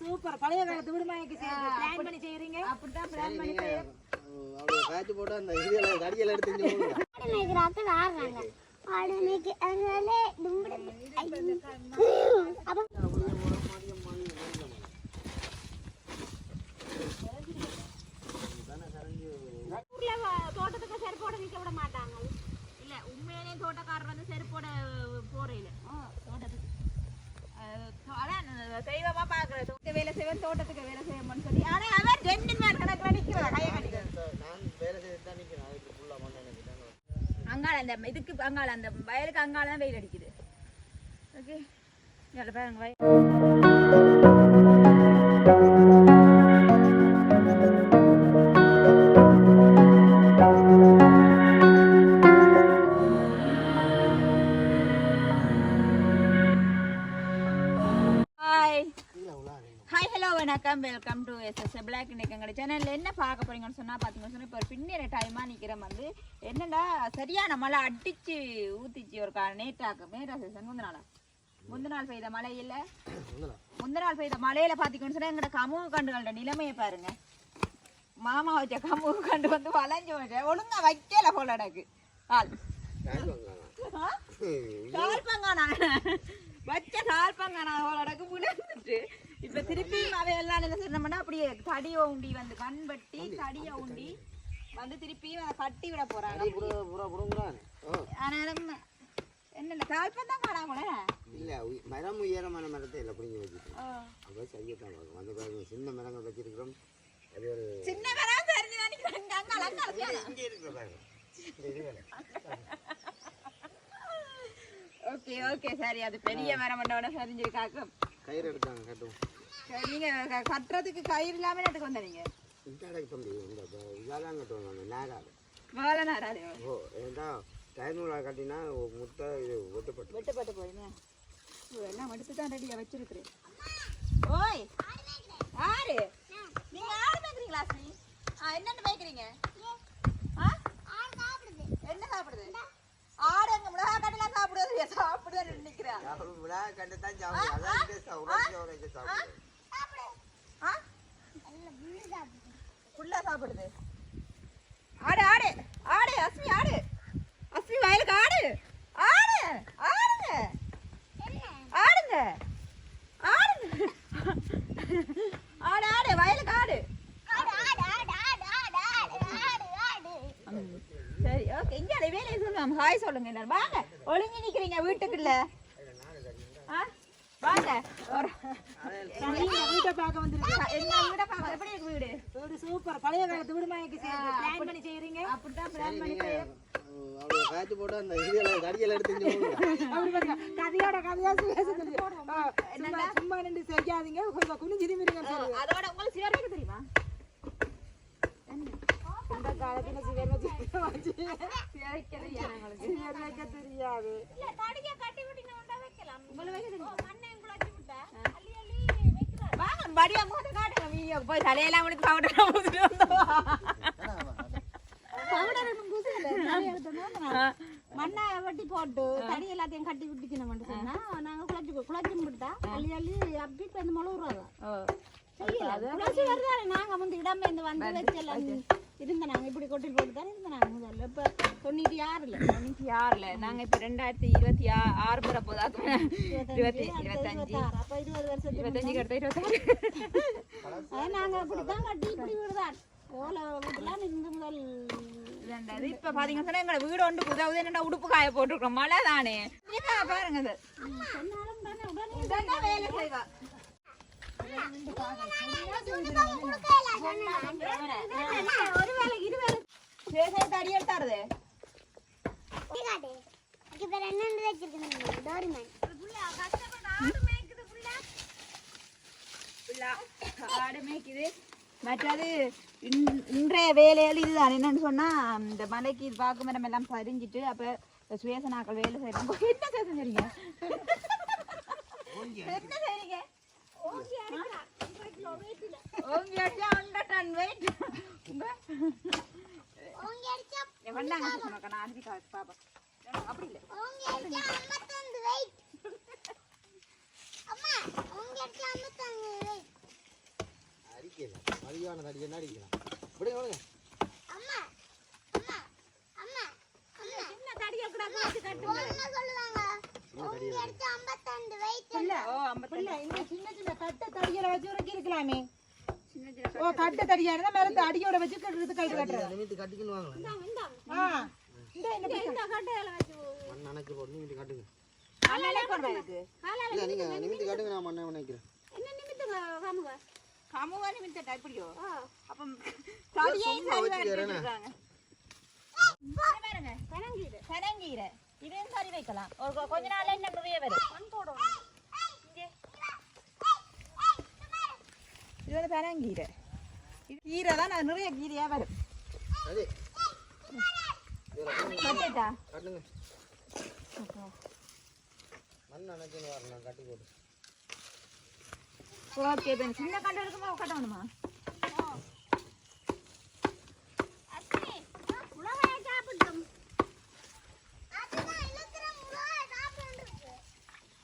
Super பழைய காலத்து வீடு மாதிரி பிளான் பண்ணி செய்யறீங்க அப்படித்தான் பிளான் பண்ணி செய்ய அவ்வளோ காய்ச்சி போட்டு அந்த இதெல்லாம் கடியெல்லாம் எடுத்து ஆடு மேய்க்க அதனால அப்போ தோட்டத்துக்கு செருப்போட நிக்க விட மாட்டாங்க இல்ல உண்மையிலேயே தோட்டக்காரர் வந்து செருப்போட போறையில தோட்டத்துக்கு அதான் நான் தெய்வமா வேலை செய்வேன் தோட்டத்துக்கு வேலை செய்யணும்னு சொல்லி. ஆனா அவன் ரெண்டு மேல் கணக்குல நிக்கிறதா கையை கட்டிக்கிறது நான் வேலை செய்து தான் நிற்கிறேன் அதுக்கு ஃபுல்லாக மண்ணை நினைக்கிறேன் அங்கால அந்த இதுக்கு அங்கால அந்த வயலுக்கு அங்கால தான் வெயில் அடிக்குது. ஓகே பாருங்க வயல். ஹாய் ஹாய் ஹலோ வணக்கம். வெல்கம் டு எஸ்எஸ் பிளாக் இன்னைக்கு எங்களோட சேனலில் என்ன பார்க்க போறீங்கன்னு சொன்னால் பார்த்தீங்கன்னு சொன்னால் இப்போ ஒரு பின்னிற டைமாக நிற்கிற வந்து சரியான மழை அடிச்சு ஊத்திச்சு ஒரு நேற்றாக்கு. மேரா சீசன் முந்தின நாளா? முந்தின நாள் பெய்த மழை இல்லை? முந்தின நாள் பெய்த மழையில பாத்தீங்கன்னு சொன்னா எங்கட கமுக கண்டுகளோட நிலைமையை பாருங்க. மாமா வச்ச கமுக கண்டு வந்து வளைஞ்சு வச்ச ஒழுங்கா வைக்கல போல எனக்கு. ஆள். தாழ்பங்கானா வச்ச தாழ்பங்கானா அவளோடக்கு முடந்துட்டு இப்ப திருப்பி அவையெல்லாம் என்ன செய்யணும்னா அப்படியே தடிய உண்டி வந்து கண் பட்டி தடிய உண்டி வந்து திருப்பி அதை கட்டி விட போறாங்க. ஆனாலும் என்ன தாழ்பம் தான் காணாமல இல்லை மரம் உயரமான மரத்தை இல்லை பிடிங்கி வச்சுட்டு அப்போ செய்யத்தான் பார்க்கும் அந்த பாருங்க சின்ன மரங்கள் வச்சிருக்கிறோம். அது ஒரு சின்ன மரம் இங்கே இருக்கிற பாருங்க. ஓகே ஓகே சரி. அது பெரிய மரம் பண்ணோட சரிஞ்சிருக்காக்கும். கயிறு எடுத்தாங்க கட்டும். சரி, நீங்க கட்டுறதுக்கு கயிறு இல்லாம எடுத்துக்கு வந்தீங்க? இந்த இதெல்லாம் கட்டுவாங்க நேரால் வேலை நாராலையோ ஓ ஏன்டா டைனூலா கட்டினா முட்டை இது ஒட்டுப்பட்டு வெட்டப்பட்டு போயிங்க எல்லாம் எடுத்து தான் ரெடியா வச்சிருக்கிறேன். ஓய் யாரு? நீங்க ஆடு மேய்க்கிறீங்களா ஸ்ரீ ஆ என்னென்ன மேய்க்கிறீங்க ஆ? என்ன சாப்பிடுது? ஆடு அங்க மிளகா கட்டலாம் சாப்பிடுறது சாப்பிடுறது நிக்கிறா விழா கண்டு தான் சாப்பிடுது? ஃபுல்லா சாப்பிடுது. ஆடு ஆடு ஆடு அஸ்மி ஆடு. அஸ்மி வயலுக்கு ஆடு. ஆடு ஆடுங்க. ஆடுங்க. ஆடுங்க. ஆடு ஆடு வயலுக்கு ஆடு. சரி ஓகே இங்கே அதை வேலையை சொல்லுங்க. ஹாய் சொல்லுங்க எல்லாரும். வாங்க ஒளிஞ்சு நிற்கிறீங்க வீட்டுக்குள்ள. ஆ? வாங்க. வீட்டை பார்க்க வந்திருக்கேன் என்ன வீட பாக்க எப்படி இருக்கு வீடு வீடு சூப்பர் பழைய காலத்து வீடு மாதிரி பிளான் பண்ணி செய்யறீங்க? அப்படித்தான் பிளான் பண்ணி செய்ய அவ்வளோ காய்ச்சி போட்டு அந்த இதெல்லாம் கடியெல்லாம் எடுத்து அப்படி பாருங்க. கதையோட கதையா பேசுறது ஆ, சும்மா நின்று செய்யாதீங்க. கொஞ்சம் குனிஞ்சு இருமிருங்க ஓ, அதோட உங்களுக்கு தெரியுமா? காலத்துல சிவர் வச்சு வச்சு வைக்க தெரியாது படியா மூத்த காட்டுங்க வீடியோ போய் தலையெல்லாம் முடிச்சு பவுடர் ஊத்திட்டு வந்தோம் மண்ணை வெட்டி போட்டு தடி எல்லாத்தையும் கட்டி விட்டுக்கணும் சொன்னா நாங்க குழச்சி குழச்சி விட்டா அள்ளி அள்ளி அப்படி இப்ப இந்த முளை விடுறோம் குழச்சி வருதானே நாங்க வந்து இடம் இருந்து வந்து வச்செல்லாம் இருந்த நாங்க இப்படி கொட்டி போட்டு தானே முதல்ல. இப்ப தொண்ணூத்தி ஆறுல. தொண்ணூத்தி ஆறுல. நாங்க இப்ப ரெண்டாயிரத்தி இருபத்தி ஆ- ஆறு பெற போதாக்கும் இருபத்தி இருபத்தஞ்சு அப்ப இருபது வருஷத்துக்கு இருபத்தஞ்சு அடுத்த இருபத்தாறு அதான் நாங்க அப்படித்தான் கட்டி இப்படி விடுதான். ஓலை வீட்டுலாம் இருந்து முதல். ரெண்டாவது இப்ப பாத்தீங்கன்னா சொன்னா எங்களோட வீடு ஒன்று புதாவது என்னடா உடுப்பு காய போட்டுருக்கோம் மழை தானே பாருங்க வேலை செய்வா ஒரு வேலைக்கு இரு வேலை விவசாயத்தை அடி எடுத்தாருது ஆடு மேய்க்குது மற்றது இன்- இன்றைய வேலையில் இதுதான். என்னன்னு சொன்னா இந்த மலைக்கு இது பாக்கு மரம் எல்லாம் பறிஞ்சிட்டு அப்ப சுயசனாக்கள் வேலை செய்யறாங்க என்ன சேசம் செய்றீங்க? என்ன செய்றீங்க? அப்படி இல்லை அடிக்கல மதியான தடி என்ன அடிக்கலாம் தடியை கூட கட்டுங்க. இல்ல ஓ ஐம்பத்தி இல்ல இந்த சின்ன சின்ன கட்டை தடிகளை ஓ கட்டை தடியா இருந்தா மரத்து அடியோட வச்சு கட்டுறது. கட்டு கட்டுறது கமுவா? நிமித்த இப்படியோ? ஆ. அப்பம் தடியை வச்சுக்கிறேனே. பாருங்க பனங்கீரை பனங்கீரை இதையும் சரி வைக்கலாம் ஒரு கொஞ்ச நாள்ல என்ன நிறைய வரும் இங்கே. இது வந்து பனங்கீரை இது கீரை தான் நான் நிறைய கீரையா வரும் அது கட்டா கட்டுங்க மண் அணைச்சுன்னு வரணும் கட்டி போட்டு ஓகே சின்ன கண்டு இருக்குமா கட்டணுமா அஸ்மி உலகைய சாப்பிட்டோம்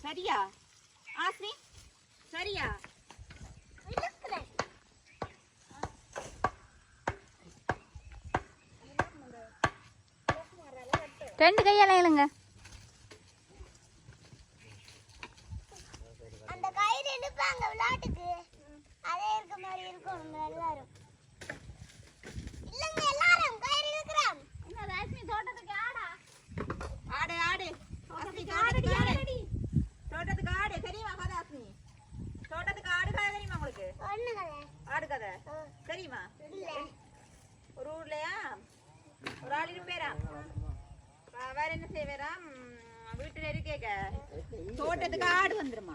சரியா ஆஸ்மி சரியா ரெண்டு கையால இழுங்க அந்த கயிறு எடுப்பாங்க விளையாட்டுக்கு அதே இருக்க மாதிரி இருக்கும் எல்லாரும் இல்லங்க எல்லாரும் கயிறு இழுக்கிறோம் என்ன அஸ்மி தோட்டத்துக்கு ஆடா ஆடு ஆடு ஆஸ்மி தோட்டத்துக்கு ஆடு தோட்டத்துக்கு ஆடு தெரியுமா கதை ஆஸ்மி தோட்டத்துக்கு ஆடு கதை தெரியுமா உங்களுக்கு ஒண்ணு கதை ஆடு கதை தெரியுமா இல்ல ஒரு ஊர்லயா ஒரு ஆள் இருப்பேரா வேற என்ன செய்வேராம் வீட்டுல இருக்கேக்க. தோட்டத்துக்கு ஆடு வந்துருமா?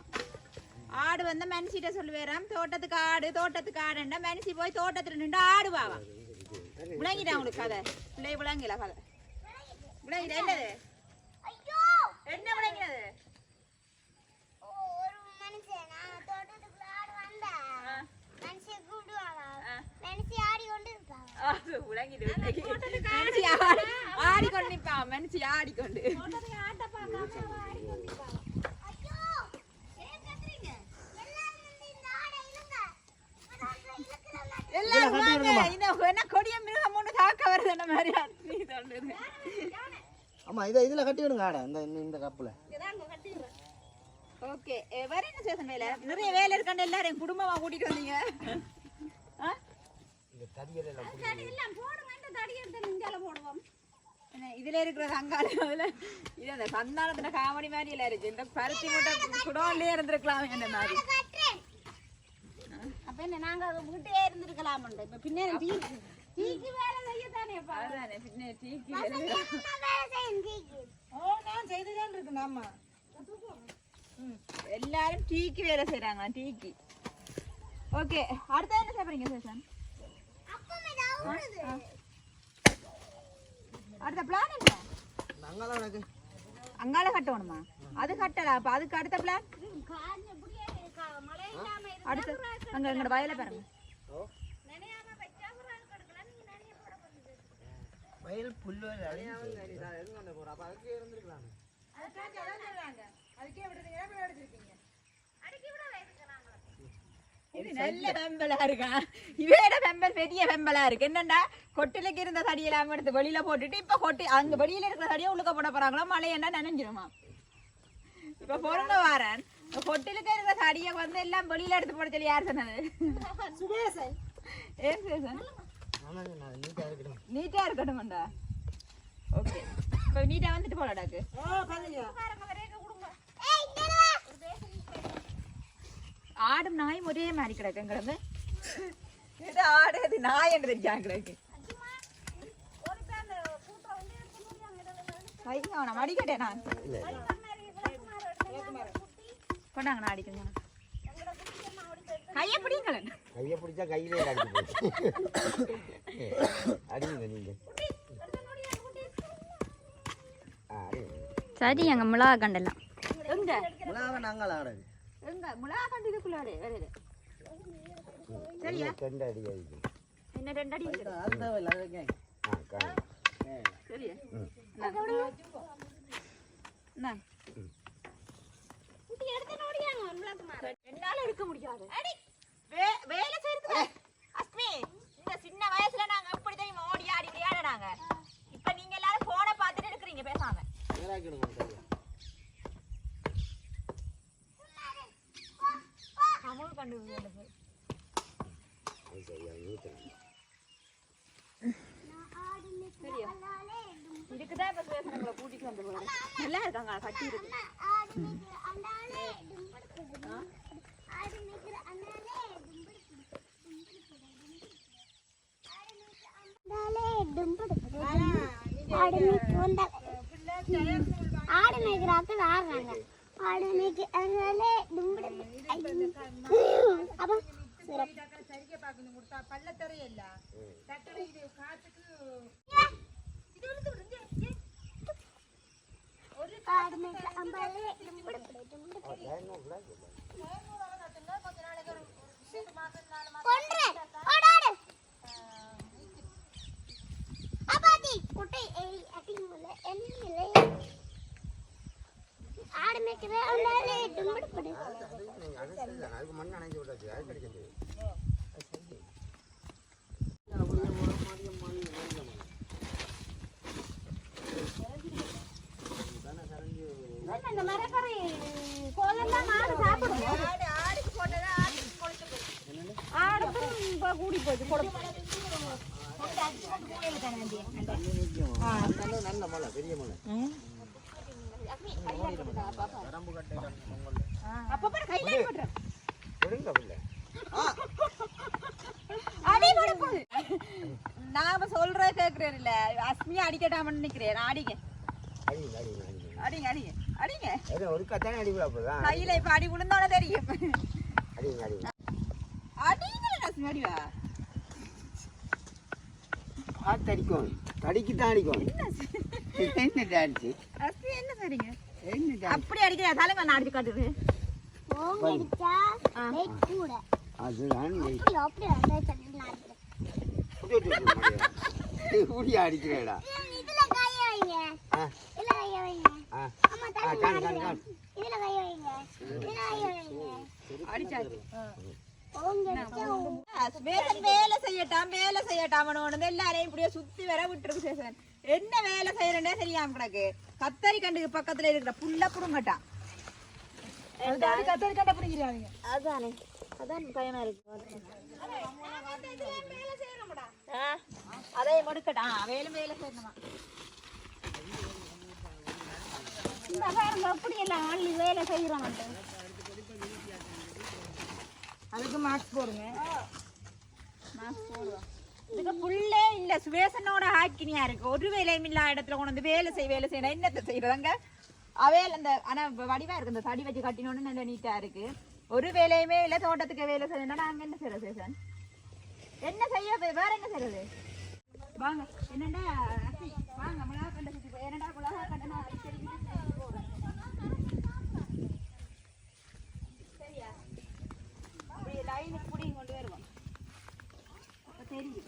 ஆடு வந்தா மனுஷிட்ட சொல்லுவேராம் தோட்டத்துக்கு ஆடு தோட்டத்துக்கு ஆடுண்டா மனுஷி போய் தோட்டத்துல நின்று ஆடுவாவா? விளங்கிட்டா உங்களுக்கு கதை. பிள்ளை விளங்கல கதை. விளங்கிட்ட என்னது? என்ன விளங்கினது? விளங்கிட்டு ஆடிக்கொண்டு நிப்பா மனுஷி ஆடிக்கொண்டு எல்லாரும் வாங்க என்ன கொடிய மிருகம் ஒண்ணு தாக்க வருது என்ன மாதிரி ஆமாம் இதை இதில் கட்டி விடுங்க ஆடை இந்த இந்த- கப்பில் ஓகே வேற என்ன சேசன் வேலை நிறைய வேலை இருக்காண்டு எல்லாரும் குடும்பமா கூட்டிட்டு வந்தீங்க ஆ? இந்த தடியெல்லாம் சரி எல்லாம் போடுங்க இந்த தடி எடுத்து நெஞ்சால போடுவோம் என்ன, இதுல இருக்கிற சங்காலம் அதுல இது அந்த சந்தானத்துல காமெடி மாதிரி எல்லாம் இருக்கு இந்த பருத்தி மூட்டை குடோன்லயே இருந்திருக்கலாம் என்ன மாதிரி அப்ப என்ன நாங்க வீட்டே இருந்திருக்கலாம்ண்டு இப்ப பின்னாடி டீக்கு டீக்கு வேலை செய்யத்தானேப்பா அதுதானே பின்ன டீக்கு ஓ நான் செய்துதான் இருக்கு ஆமா எல்லாரும் டீக்கு வேலை செய்யறாங்க டீக்கு ஓகே அடுத்த என்ன சாப்பிடுறீங்க தான் அடுத்த பிளான் என்ன? நாங்களாம் எனக்கு அங்கால கட்டணுமா? அது கட்டலாம் அப்ப அதுக்கு அடுத்த பிளான் அடுத்து அங்க எங்களோட வயலை பாருங்க. நினையாம வச்சா கூட அதுக்கு எடுக்கலாம் நீங்க நினைய போட போகுது வயல் புல் அப்போ அதுக்கு இருந்திருக்கலாம் அதுக்கே விடுறீங்க எப்படி எடுத்திருக்கீங்க அடிக்கி விட வைக்கிறாங்க இது நல்ல வெம்பலா இருக்கா? இவேட வெம்பல் பெரிய வெம்பலா இருக்கு. என்னண்டா? கொட்டிலுக்கு இருந்த தடியெல்லாம் எடுத்து வெளியில போட்டுட்டு இப்ப கொட்டி அங்க வெளியில இருக்கிற தடியை உள்ளுக்க போட போறாங்களா மழையண்டா நனைஞ்சிருமா? இப்ப பொருங்க வாரன். கொட்டிலுக்கு இருக்கிற தடியை வந்து எல்லாம் வெளியில எடுத்து போட சொல்லி யார் சொன்னது? சுபேசன் ஏன் நீட்டா இருக்கட்டும்டா. ஓகே. இப்ப நீட்டா வந்துட்டு போலடாக்கு ஓ பாருங்க ஏய் இங்க வா ஆடும் நாயும் ஒரே மாதிரி கிடக்கு கிடந்து இது ஆடு இது நாய் என்று தெரியாது கிடக்கு. கை அவனை மடிக்கட்டேன் நான். இல்லை கொண்டாங்க நான் அடிக்கிறேன். கையை பிடிங்களேன் கையை பிடிச்சா கையிலே அடிங்க சரி அங்கே மிளகா கண்டெல்லாம் எங்க? மிளகாவை நாங்கள் ஆடுறது எங்க மிளகா கண்டு இதுக்குள்ளாடே வருது சரியா? ரெண்டு அடி அடிக்கும் என்ன ரெண்டு அடி இருக்குது அது தேவையில்லை அது வைங்க. ஆ காணும். சரியா? ம். என்ன என்னால எடுக்க முடியாது. அடி. வே- வேலை செய்யறது அஸ்மி இந்த சின்ன வயசுல நாங்க எப்படி தெரியுமா ஓடி ஆடி விளையாடுனாங்க இப்ப நீங்க எல்லாரும் போனை பார்த்துட்டு இருக்கிறீங்க பேசாம. நேராக்கிடுங்க சரியா இதுக்குதான் இப்ப கூட்டிட்டு வந்து நல்லா இருக்காங்க கட்டி இருக்கு ஆடு மேய்க்கிறாத்த ஆடுறாங்க ஆடு மேய்க்கு அதனால தும்பு அப்ப சரியா பார்க்கணும் கொடுத்தா பள்ளத்தரையே இல்ல தட்டடை இது காத்துக்கு ஆடு மேய்க்கிற அம்பாலே தும்பு கொன்றேன் ஆடு ஆடு அப்பாடி குட்டை ஏய் அட்டிங்கல என்னல ஆடு மேய்க்கிற அம்பாலே தும்பு படு அதுக்கு மண் அணைஞ்சு விட்டாச்சு அது கிடைக்கிறது இந்த மரக்கறி கோலெல்லாம் மாடு சாப்பிடும் ஆடு ஆடுக்கும் கூடி போச்சு கொடு. நல்ல மலை பெரிய மலை அப்ப கையில போட்டுறேன் நாம சொல்றத கேக்குறேன் இல்ல அஸ்மியா அடிக்கட்டாமன்னு நினைக்கிறேன். நான் அடிங்க. அடிங்க அடிங்க. அடிங்க. அடிங்க அடிங்க அடிங்க அது ஒரு கத்தானே அடிவிட போதான் கையில இப்ப அடி விழுந்தோட தெரியும். அடிங்க அடிங்க. அடிங்கள அஸ்மி அடிவா. பார்த்து அடிக்கும். தடிக்கு தான் அடிக்கும் என்ன டான்ஸு அஸ்மி என்ன சரிங்க? அப்படி அடிக்கிறேன் தலைங்க நான் அடிச்சு காட்டுது. ஓங்க அடிச்சா வெயிட் கூட. அதுதான் அப்படி அப்படி அந்த சட்டை நான் ஊடியா அடிக்கிறேடா இதுல கைய வைங்க ஆ இதுல கைய வைங்க ஆ அம்மா ஆ தண்ணி காணு காணு காணு இதுல வைங்க இதுல வைங்க அடிச்சாச்சு வேலை செய்யட்டாம் வேலை செய்யட்டாமனு எல்லாரையும் இப்படியே சுத்தி வர விட்டுருக்கு சேசன் என்ன வேலை செய்யறேன்னே தெரியாம கிடக்கு கத்தரி கண்டுக்கு பக்கத்துல இருக்கிற புல்ல புடுங்கட்டான் கத்தரி கண்ட புடிக்கிறாங்க அதானே. அதான் பயமா இருக்கு அதே மடுக்கட்டா வேலும் வேலை செய்யணுமா இந்த பாருங்க அப்படி எல்லாம் அள்ளி வேலை செய்கிறோம் அதுக்கு மார்க்ஸ் போடுங்க. இதுக்கு புல்லே இல்ல சுவேசனோட ஹாக்கினியா இருக்கு. ஒரு வேலையும் இல்லாத இடத்துல கொண்டு வந்து வேலை செய் வேலை செய்யணும் என்னத்தை செய்யறதாங்க அவையில் அந்த ஆனா வடிவா இருக்கு. இந்த தடி வச்சு கட்டினோன்னு நல்ல நீட்டா இருக்கு. ஒரு வேலையுமே இல்ல தோட்டத்துக்கு வேலை செய்யணும்னா நாங்க என்ன செய்யறது சேசன் என்ன செய்ய வேற என்ன செய்யறது? வாங்க என்னடா வாங்க மிளகா கண்டை என்னடா மிளகா கண்டனா நான் அடிக்கடி வீட்டுக்கு போறேன். சரியா அப்படியே லைனுக்கு புடிங்க கொண்டு வருவோம் அப்ப தெரியும்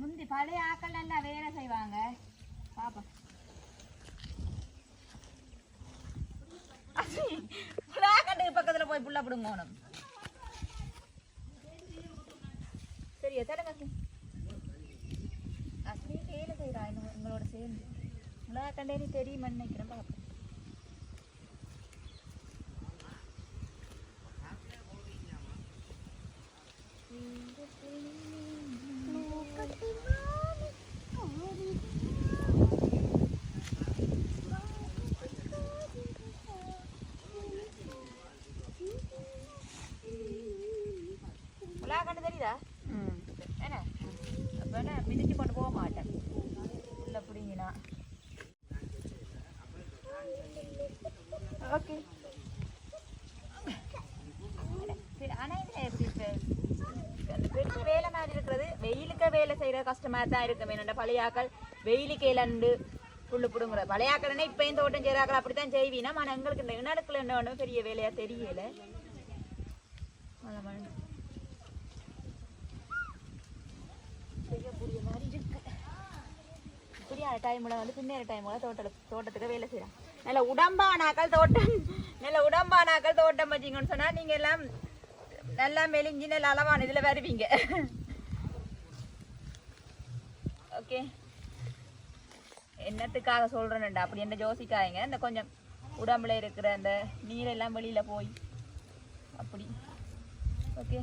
முந்தி பழைய ஆக்கள் எல்லாம் வேலை செய்வாங்க. பாப்பா. புலாக்கட்டுக்கு பக்கத்துல போய் புள்ள பிடுங்கணும் போகணும் சரியா தடுங்க அஸ்மி. வேலை செய்யறா இன்னும் உங்களோட சேர்ந்து. முலாக்கண்டே தெரியும் நினைக்கிறேன் பாப்பா. Look at me. மாதிரி இருக்கிறது கஷ்டமா தான் இருக்கும். என்னோட பழையாக்கள் வெயிலுக்கு இலண்டு புல்லு புடுங்குற. பழையாக்கடனே இப்பயும் தோட்டம் செய்கிறாக்கள் அப்படித்தான் செய்வீனா ஆனால் எங்களுக்கு இந்த இணடுக்குள்ள என்ன ஒன்றும் பெரிய வேலையாக தெரியல. செய்யக்கூடிய மாதிரி இருக்கு. இப்படியான டைமில் வந்து பின்னேற டைமில் தோட்ட தோட்டத்துக்கு வேலை செய்யலாம். நல்ல உடம்பானாக்கள் தோட்டம். நல்ல உடம்பானாக்கள் தோட்டம் வச்சிங்கன்னு சொன்னால் நீங்கள் எல்லாம் நல்லா மெலிஞ்சி நல்ல அளவான இதில் வருவீங்க. ஓகே என்னத்துக்காக சொல்கிறேன்டா அப்படி என்ன யோசிக்காதீங்க. இந்த கொஞ்சம் உடம்புல இருக்கிற அந்த நீரெல்லாம் வெளியில் போய் அப்படி. ஓகே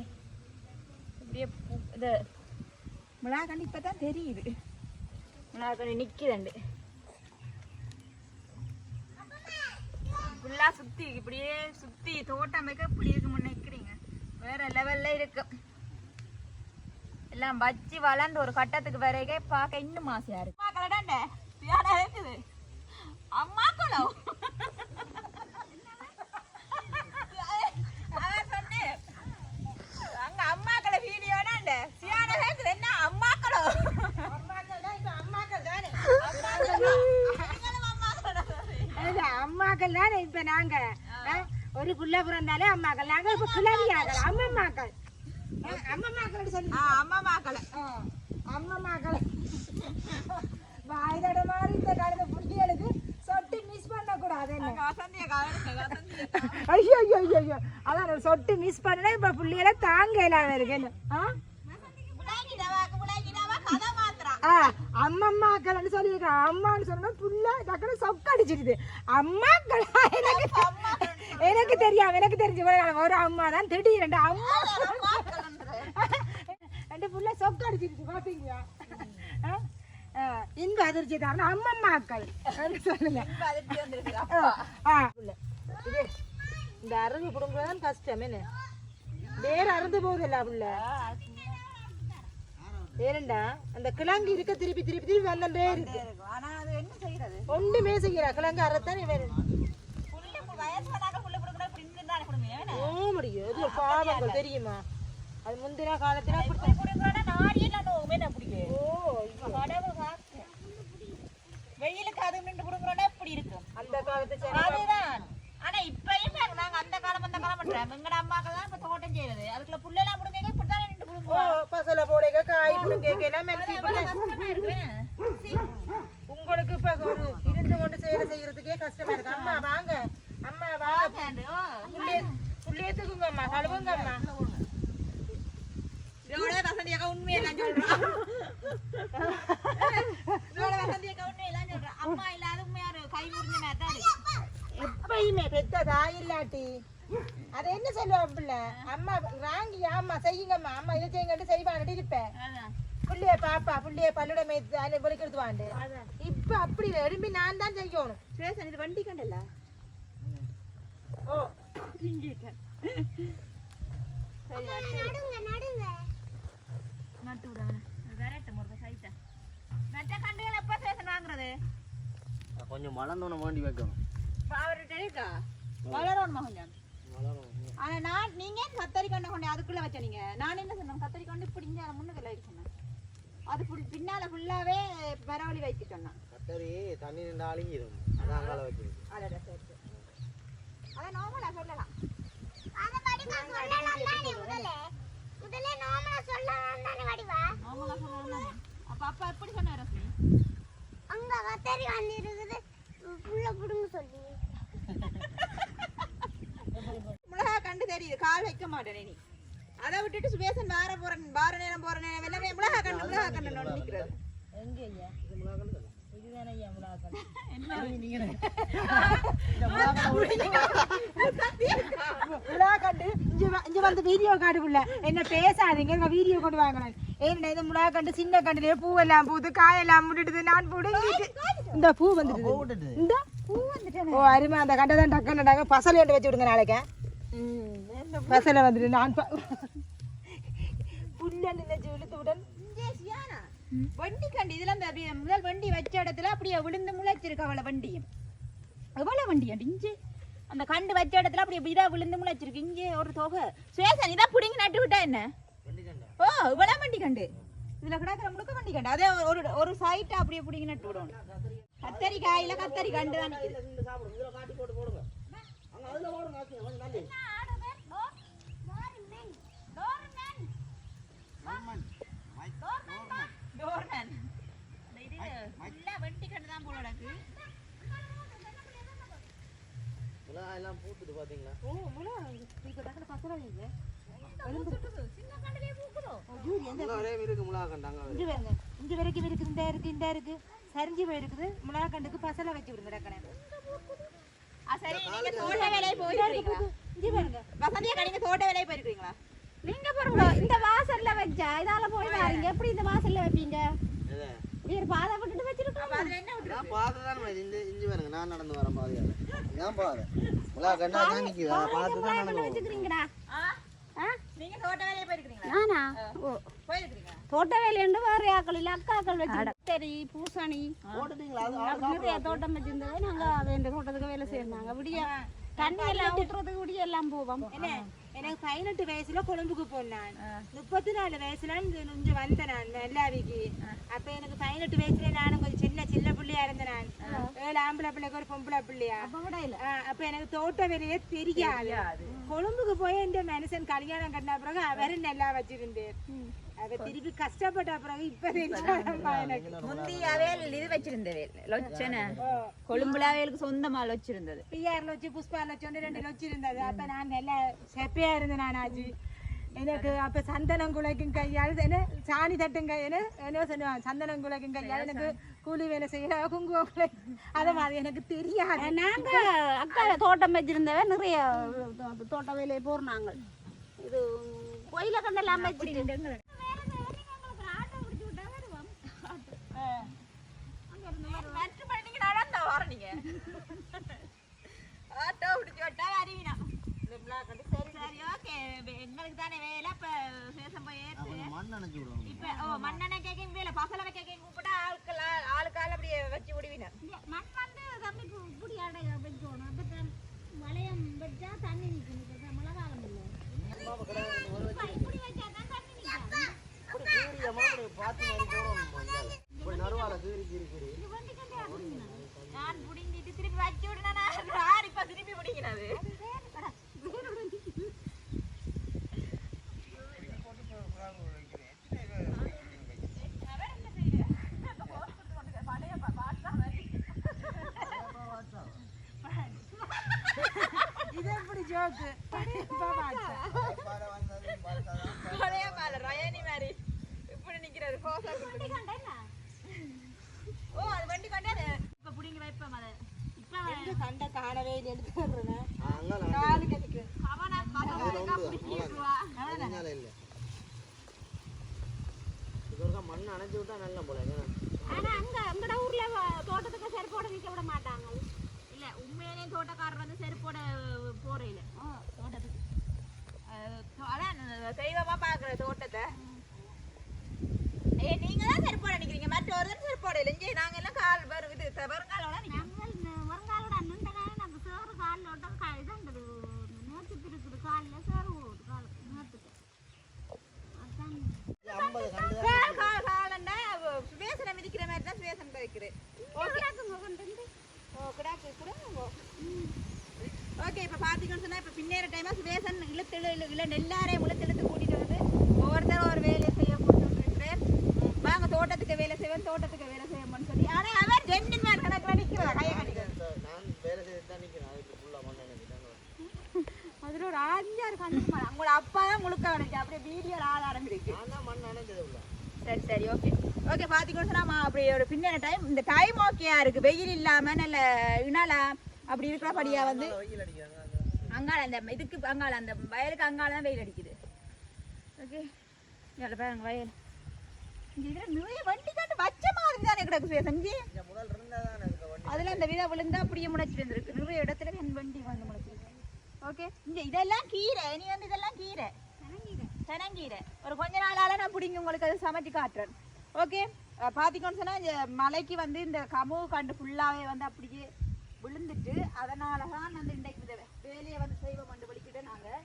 இப்படியே இது இது மிளகாண்டி இப்போ தான் தெரியுது மிளகாண்டி நிற்கிதுண்டு ஃபுல்லாக சுற்றி இப்படியே சுற்றி தோட்டம் வைக்க இப்படி இருக்குன்னு நிற்கிறீங்க வேறு லெவலில் இருக்குது எல்லாம் வச்சு வளர்ந்து ஒரு கட்டத்துக்கு வரைக்கும் பார்க்க இன்னும் ஆசையா இருக்கு. அம்மா கலடாண்ட பியானா இருக்குது. அம்மா குளம் அம்மாக்கள வீடியோடாண்ட சியான இருக்குது. என்ன? அம்மாக்களோ அம்மாக்கள் தானே இப்ப நாங்க? ஒரு புள்ள பிறந்தாலே அம்மாக்கள் நாங்க இப்ப கிளவியாக்கள் அம்மம்மாக்கள் ஆ, அம்மம்மாக்கள் சொல்லி அம்மம்மாக்கள் வாய்தட மாதிரி இந்த காலத்து புள்ளிகளுக்கு சொட்டு மிஸ் பண்ணக்கூடாது ஐயோ ஐயோ ஐயோ ஐயோ அதான் சொட்டு மிஸ் பண்ணா இப்ப புள்ளிகளை தாங்க இல்லாம இருக்கு என்ன ஆ? அம்மம்மாக்கள்னு சொல்லியிருக்கான் அம்மான்னு சொன்னா புள்ள டக்குனு சொக்க அடிச்சிருது. அம்மாக்களா எனக்கு எனக்கு தெரியாம எனக்கு தெரிஞ்ச. ஒரு அம்மா தான் திடீர் அம்மா அடிச்சிருச்சு பாத்தீங்களா? இன்ப அதிர்ச்சி தான் அம்மம்மாக்கள் சொல்லுங்க. இந்த அறுந்து குடும்பம் கஷ்டம் என்ன வேற அறுந்து போகுதுல்ல புள்ள? ஏனண்டா அந்த கிழங்கு இருக்க திருப்பி திருப்பி திருப்பி வந்துட்டே இருக்கு. ஆனா அது என்ன செய்யறது? ஒண்ணுமே செய்யறா கிழங்கு அறத்தானே வேணும் ஓ முடியும். இது ஒரு பாவங்கள் தெரியுமா? அது முந்தின காலத்துல. வெயிலுக்கு அது நின்று கொடுக்குறோன்னா இப்படி இருக்கும்? அந்த காலத்து அதுதான். ஆனா இப்பயும் நாங்க அந்த காலம் அந்த காலம் பண்றோம். எங்கட அம்மாக்கள் தான் இப்ப தோட்டம் செய்யறது. அதுக்குள்ள புள்ளெல்லாம் முடிஞ்சங்க இப்படிதான் நின்று கொடுக்குறோம். பசல போடுங்க காய் புடுங்க எல்லாம் மெல்சி கஷ்டமா இருக்கு சீ. உங்களுக்கு இப்ப ஒரு இருந்து கொண்டு செயலை செய்யறதுக்கே கஷ்டமா இருக்கு அம்மா வாங்க அம்மா வாங்க வாங்க, ஓ. புள்ளிய புள்ளிய தூக்குங்க அம்மா கழுவுங்க அம்மா இதோட வசந்தி அக்கா உண்மையெல்லாம் சொல்றான் இதோட வசந்தி அக்கா உண்மையெல்லாம் சொல்றான் அம்மா இல்லாத உண்மையா ஒரு கை முறிஞ்ச மாதிரி தான் இருக்கு எப்பயுமே பெத்த தாய் இல்லாட்டி அது என்ன சொல்லுவா பிள்ளை அம்மா வாங்கி ஆமா செய்யுங்கம்மா அம்மா இதை செய்யுங்கட்டு செய்வான்ட்டு இருப்பேன் அதான். புள்ளைய பாப்பா புள்ளைய பல்லுட மேய்த்து அதில் வெளிக்கிறது வாண்டு இப்ப அப்படி இல்லை எலும்பி நான் தான் செய்யணும் சுரேசன் இது வண்டி கண்டல ஓ நடுங்க நடுங்க நட்டு விடாங்க விரட்டும் ஒரு சைட்டா நட்ட கண்டுகள் எப்ப சுரேசன் வாங்குறது கொஞ்சம் வளர்ந்தோன்னு வேண்டி வைக்கணும். அவர்கிட்ட இருக்கா வளரணுமா கொஞ்சம் ஆனா நான் நீங்க ஏன் கத்தரி கண்டை கொண்டு அதுக்குள்ள வச்ச நீங்க? நான் என்ன சொன்னேன்? கத்தரி கொண்டு இப்படி இங்க முன்னுக்குள்ள இருக்கு சொன்னேன். அது புடி- பின்னால ஃபுல்லாவே பரவலி வைக்க சொன்னான். கத்தரி தண்ணி நின்று அழுங்கிடும் அதான் அங்கால வைக்கிறது. அடடா சரி சரி. அதான் நார்மலா சொல்லலாம். அத சொல்லலாம் தானே முதல்ல முதல்ல நாமளா சொல்லலாம் தானே வடிவா நார்மலா சொல்லலாம் தானே. அப்ப அப்பா எப்படி சொன்னார் அங்க கத்தரி வந்து இருக்குது. புள்ள புடுங்க சொல்லி. மிளகா கண்டு தெரியுது கால் வைக்க மாட்டேன் நீ. அதை விட்டுட்டு சுபேசன் வார போற வார நேரம் போற நேரம் எல்லாமே மிளகா கண்டு மிளகா கண்டு. நோண்டி நிக்கிறது. எங்க ஐயா? இதுதானே இங்க வ- இங்க வந்து வீடியோ காட்டு புள்ள. என்ன பேசாதீங்க இங்க வீடியோ கொண்டு வாங்கலாம் ஏன்னா இந்த முலாக்கண்டு சின்ன கண்டுலயே பூவெல்லாம் பூத்து காயெல்லாம் முட்டுடுது நான் புடுங்கிட்டு. இந்த பூ வந்துடுது. இந்த பூ வந்துட்டு ஓ அருமை. அந்த கண்டை தான் டக்குன்னு டக்கு பசலை எடுத்து வச்சு விடுங்க நாளைக்கு. பசலை வந்துட்டு நான் புல்ல நினைச்சு இழுத்துவுடன் வண்டி கண்டு இதுல இந்த அப்படி முதல் வண்டி வச்ச இடத்துல அப்படியே விழுந்து முளைச்சிருக்கு அவளை வண்டியும். எவ்வளவு வண்டி இஞ்சி அந்த கண்டு வச்ச இடத்துல அப்படியே இதா விழுந்து முளைச்சிருக்கு. இங்கே ஒரு தொகை. சுவேசன் இதான் பிடிங்கி நட்டு விட்டா என்ன? ஓ இவ்வளவு வண்டி கண்டு. இதுல கிடக்கிற முழுக்க வண்டி கண்டு. அதே ஒரு ஒரு சைட்டை அப்படியே பிடிங்கி நட்டு விடணும் கத்தரிக்காயில கத்தரி கண்டு தான் வெட்டி கண்டு தான் போல எல்லாம் பூத்துட்டு பார்த்தீங்களா ஓ முளை இதுக்கு டக்குனு பசங்க இல்லை சின்ன கண்டுலயே பூக்குதோ? இங்கே ஒரே இருக்கு மிளகா கண்டாங்க இங்க பாருங்க இங்க வரைக்கும் இருக்குது இந்த இருக்கு இந்த இருக்கு சரிஞ்சு போயிருக்குது மிளகா கண்டுக்கு பசலை வச்சு விடுங்க டக்குனு ஆ, சரி, நீங்க தோட்ட வேலையை போயிருக்கீங்களா? இங்க பாருங்க தோட்ட வேலையை போயிருக்கீங்களா? நீங்க பாருங்க இந்த வாசல்ல வச்சா இதால போய் பாருங்க எப்படி இந்த வாசல்ல வைப்பீங்க ஒரு பாதை விட்டுட்டு வச்சிருக்கோம்? நான் பார்த்து தான் இந்த இஞ்சி பாருங்க நான் நடந்து வரேன் தான் பார்த்து தான் நடந்து? ஆ? நீங்க தோட்ட வேலையை போயிருக்கீங்களா? நானா ஓ போயிருக்கீங்களா? தோட்ட வேலையுண்டு வேற ஆக்கள் இல்ல அக்காக்கள் வச்சு சரி பூசணி அது நிறைய தோட்டம் வச்சிருந்தது நாங்க வேண்ட தோட்டத்துக்கு வேலை செய்யறாங்க விடிய தண்ணி எல்லாம் ஊற்றுறதுக்கு விடிய எல்லாம் போவோம் என்ன எனக்கு பதினெட்டு வயசுல கொழும்புக்கு போனான். முப்பத்தி நாலு வயசுல இங்க வந்தேன் நான் வெள்ளாவிக்கு அப்ப எனக்கு பதினெட்டு வயசுல நானும் கொஞ்சம் சின்ன சின்ன பிள்ளையா இருந்தேன் நான். ஏழு ஆம்பளை பிள்ளைக்கு ஒரு பொம்பளை பிள்ளையா. அப்ப எனக்கு தோட்ட வேலையே தெரியாது. கொழும்புக்கு போய் இந்த மனுஷன் கல்யாணம் கட்டின பிறகு அவரும் நல்லா வச்சிருந்தார் அவ திருப்பி கஷ்டப்பட்ட பிறகு இப்ப தெரிஞ்சாதம்மா எனக்கு. முந்தைய அவையல் இது வச்சிருந்த வேல், லொச்சனை. கொழும்புல சொந்தமா லொச்சிருந்தது. பிஆர்ல வச்சு புஷ்பால வச்சு ரெண்டு இருந்தது அப்ப நான் நல்லா செப்பையா இருந்தேன் நான் ஆச்சு எனக்கு அப்ப சந்தனம் குலைக்கும் கையால் என்ன சாணி தட்டும் கையால் என்ன சொல்லுவாங்க? சந்தனம் குலைக்கும் கையால் எனக்கு கூலி வேலை செய்ய குங்குமம் குலைக்கும் அதை மாதிரி எனக்கு தெரியாது. நாங்க அக்கா தோட்டம் வச்சிருந்தவ நிறைய தோட்ட வேலையை போறாங்க இது கோயில கண்டெல்லாம் நீங்க. ஆட்டோ பிடிச்சு விட்டா வருவீனா. சரி, சரி, okay. இப்ப எங்களுக்கு தானே வேலை, அப்ப சேஷம் போய் இப்ப, ஓ, மண்ணெண்ணெய் கேக்கையும் வேலை, பசலை வைக்கையும் கூப்பிட்டா ஆட்கள் ஆ- ஆளுக்காள் அப்படியே வச்சு விடுவீங்க. மண் வந்து தம்பி இப்படி வைக்கணும் மழையம் வச்சா தண்ணி நிற்கணும் இப்ப மழை காலம் இல்லை இப்படி வச்சா தான் தண்ணி நிற்கும் பார்த்து கீறி கீறி கீறி நான் புடிங்கிட்டு திருப்பி வச்சு விடுனா நான் யார் இப்ப திருப்பி பிடிக்கிறது இது எப்படி ஜோக்கு பழைய பால ரயானி மாதிரி இப்படி நிக்கிறது போசா ஓ அது வண்டி கொண்டாரு இப்ப புடிங்கி வைப்போம் அதை இப்ப கண்ட காணவே இல்லை, எடுத்து வர்றேன் அங்கே காலு கடிக்கு அவனை பசங்களுக்கா பிடிச்சிருவா அதனால இல்லை இது ஒருக்கா மண் அணைச்சி விட்டா நல்ல போல என்ன? ஆனா அங்க அங்கட ஊர்ல வ- தோட்டத்துக்கு செருப்போட நிக்க விட மாட்டாங்க இல்ல உண்மையிலேயே தோட்டக்காரர் வந்து செருப்போட போறையில தோட்டத்துக்கு அஹ் அதான் தெய்வமா பாக்குற தோட்டத்தை ஏ நீங்க தான் செருப்போட நிக்கிறீங்க மற்றொரு தான் செருப்போட இல்லை. இங்கே நாங்க எல்லாம் கால் வரும் இது வருங்காலோட சுவேசனை மிதிக்கிற மாதிரி தான் சுவேசன் வைக்கிறேன் ஓ கிடாக்கு கூட ஓகே இப்போ பார்த்தீங்கன்னு சொன்னா இப்போ பின்னேற டைமாக சுவேசன் இழுத்து இழு இல்லை நெல்லாரையும் இழுத்து இழுத்து கூட்டிட்டு வந்து ஒவ்வொருத்தரும் ஒரு வேலையை செய்ய போட்டுருக்கிறேன் வாங்க தோட்டத்துக்கு வேலை செய்வேன் தோட்டத்துக்கு வேலை செய்யணும்னு சொல்லி. ஆனால் அவர் ரெண்டு மேல் கணக்கில் நிற்கிறதா கையை கட்டிக்கிறது நான் வேலை செய்து தான் நிற்கிறேன் அதுக்கு ஃபுல்லாக அதில் ஒரு உங்களோட அப்பா தான் முழுக்க வேணுச்சு அப்படியே வீடியோ ஆதாரம் இருக்கு மண் உள்ள. சரி சரி ஓகே. ஓகே பார்த்துக்கணும் சொன்னா அப்படி ஒரு பின்னணி டைம் இந்த டைம் ஓகேயா இருக்கு. வெயில் இல்லாம நல்ல இனலா அப்படி இருக்கிறபடியா வந்து அங்கால அந்த இதுக்கு அங்கால அந்த வயலுக்கு அங்கால தான் வெயில் அடிக்குது. ஓகே இதில் பாருங்க வயல். இங்க இதில் நிறைய வண்டி காட்டு வச்ச மாதிரி தானே கிடக்கு செஞ்சு இந்த முதல் இருந்தால் தான் இருக்க வண்டி. அதுல அந்த விதை விழுந்தா அப்படியே முளைச்சிட்டு இருந்திருக்கு. நிறைய இடத்துல என் வண்டி வந்து முளைச்சிருக்கு. ஓகே இங்க இதெல்லாம் கீரை. இனி வந்து இதெல்லாம் கீரை. தெனங்கீரை ஒரு கொஞ்ச நாளால நான் பிடிங்க உங்களுக்கு அதை சமைச்சு காட்டுறேன். ஓகே பார்த்தீங்கன்னு சொன்னா இந்த மலைக்கு வந்து இந்த கமுகு கண்டு ஃபுல்லாவே வந்து அப்படியே விழுந்துட்டு அதனால தான் வந்து இன்றைக்கு இந்த வேலையை வந்து செய்வோம் கொண்டு வலிக்கிட்டு நாங்கள்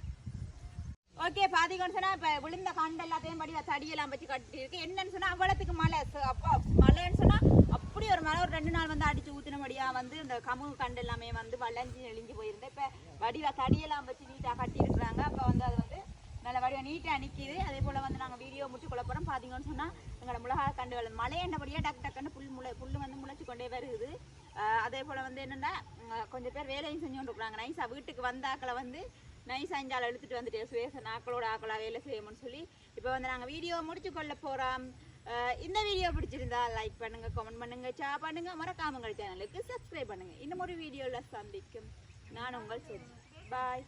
ஓகே பார்த்தீங்கன்னு சொன்னால் இப்போ விழுந்த கண்டு எல்லாத்தையும் படி தடியெல்லாம் வச்சு கட்டிருக்கு என்னன்னு சொன்னால் அவ்வளோத்துக்கு மழை. அப்போ மழைன்னு சொன்னால் அப்படி ஒரு மழை ஒரு ரெண்டு நாள் வந்து அடித்து ஊற்றினபடியாக வந்து இந்த கமுகு கண்டு எல்லாமே வந்து வளைஞ்சி நெளிஞ்சு போயிருந்தேன் இப்போ வடிவா தடியெல்லாம் வச்சு நீட்டாக கட்டியிருக்கிறாங்க. அப்போ வந்து அது வந்து நல்ல வடிவா நீட்டாக நிற்கிது அதே போல் வந்து நாங்கள் வீடியோ முடிச்சு கொள்ள பார்த்தீங்கன்னு சொன்னால் சொன்னா எங்களோட மிளகா வளர்ந்து மழை என்னபடியாக டக்கு டக்குன்னு புல் முளை புல் வந்து முளைச்சி கொண்டே வருது. அதே போல் வந்து என்னென்னா கொஞ்சம் பேர் வேலையும் செஞ்சு கொண்டு இருக்கிறாங்க நைஸா வீட்டுக்கு வந்தாக்களை வந்து நைஸ் இஞ்சால் இழுத்துட்டு வந்துட்டு சுவேசன் ஆக்களோட ஆக்களா வேலை செய்யணும்னு சொல்லி இப்போ வந்து நாங்கள் வீடியோ முடிச்சு கொள்ள போகிறோம் இந்த வீடியோ பிடிச்சிருந்தா லைக் பண்ணுங்கள் கமெண்ட் பண்ணுங்கள் ஷேர் பண்ணுங்க. மறக்காமங்கள் சேனலுக்கு சப்ஸ்கிரைப் பண்ணுங்கள் இன்னும் ஒரு வீடியோவில் சந்திக்கும். நான் உங்கள் பாய்